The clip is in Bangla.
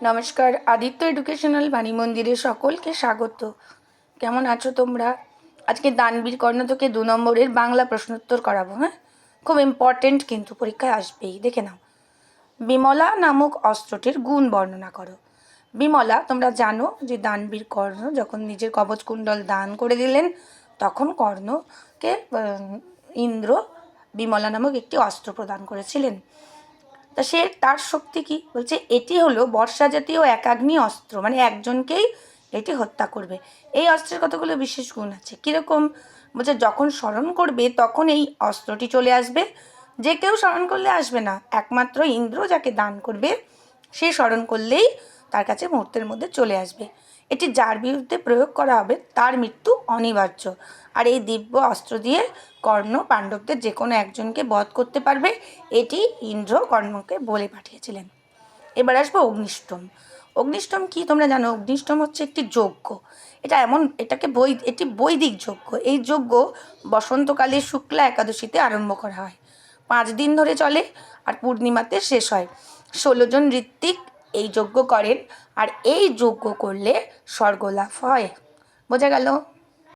নমস্কার, আদিত্য এডুকেশনাল বাণী মন্দিরে সকলকে স্বাগত। কেমন আছো তোমরা? আজকে দানবীর কর্ণ থেকে দু নম্বরের বাংলা প্রশ্নোত্তর করাবো হ্যাঁ? খুব ইম্পর্টেন্ট কিন্তু পরীক্ষায় আসবেই, দেখে নাও। বিমলা নামক অস্ত্রটির গুণ বর্ণনা করো। বিমলা, তোমরা জানো যে দানবীর কর্ণ যখন নিজের কবচ কুণ্ডল দান করে দিলেন, তখন কর্ণকে ইন্দ্র বিমলা নামক একটি অস্ত্র প্রদান করেছিলেন। তা সে তার শক্তি কি? বলছে, এটি হলো বর্ষা জাতীয় একাগ্নি অস্ত্র। মানে একজনকেই এটি হত্যা করবে। এই অস্ত্রের কতগুলো বিশেষ গুণ আছে? কীরকম? বলছে, যখন স্মরণ করবে, তখন এই অস্ত্রটি চলে আসবে। যে কেউ স্মরণ করলে আসবে না। একমাত্র ইন্দ্র যাকে দান করবে, সে স্মরণ করলেই তার কাছে মুহূর্তের মধ্যে চলে আসবে। এটি যার বিরুদ্ধে প্রয়োগ করা হবে, তার মৃত্যু অনিবার্য। আর এই দিব্য অস্ত্র দিয়ে কর্ণ পাণ্ডবদের যে কোনো একজনকে বধ করতে পারবে, এটি ইন্দ্র কর্ণকে বলে পাঠিয়েছিলেন। এবার আসব অগ্নিষ্টম। অগ্নিষ্টম কি তোমরা জানো? অগ্নিষ্টম হচ্ছে একটি যজ্ঞ। এটা এমন, এটাকে বৈ, এটি বৈদিক যজ্ঞ। এই যজ্ঞ বসন্তকালে শুক্লা একাদশীতে আরম্ভ করা হয়। পাঁচ দিন ধরে চলে আর পূর্ণিমাতে শেষ হয়। ষোলোজন ঋত্বিক এই যজ্ঞ করেন আর এই যজ্ঞ করলে স্বর্গলাভ হয়। বোঝা গেল?